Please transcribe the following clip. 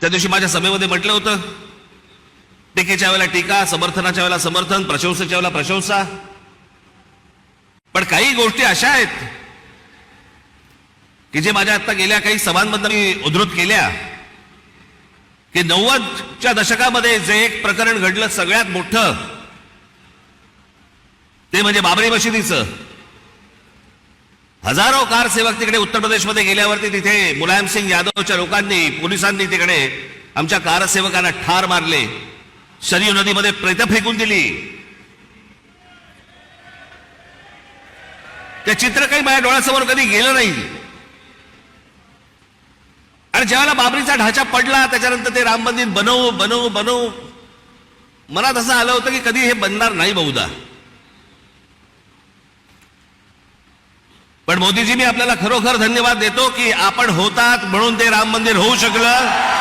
त्या दिवशी माझ्या सभेमध्ये म्हटलं होतं टीकेच्या वेळेला टीका समर्थनाच्या वेळेला समर्थन प्रशंसेच्या वेळेला प्रशंसा. पण काही गोष्टी अशा आहेत की जे माझ्या आता गेल्या काही सभांमधनं मी उद्धृत केल्या की नव्वदच्या दशकामध्ये जे एक प्रकरण घडलं सगळ्यात मोठं ते म्हणजे बाबरी मशिदीचं. हजारो कार सेवक तिकडे उत्तर प्रदेशमध्ये गेल्यावरती तिथे मुलायम सिंग यादवच्या लोकांनी पोलिसांनी तिकडे आमच्या कारसेवकांना ठार मारले. शरीर नदीमध्ये प्रेत फेकून दिली. ते चित्र काही माझ्या डोळ्यासमोर कधी गेलं नाही. आणि ज्यावेळेला बाबरीचा ढाचा पडला त्याच्यानंतर ते राम मंदिर बनवू बनवू बनवू मनात असं आलं होतं की कधी हे बनणार नाही बहुधा. पण मोदीजी मी आपल्याला खरोखर धन्यवाद देतो की आपण होतात म्हणून ते राम मंदिर होऊ शकलं.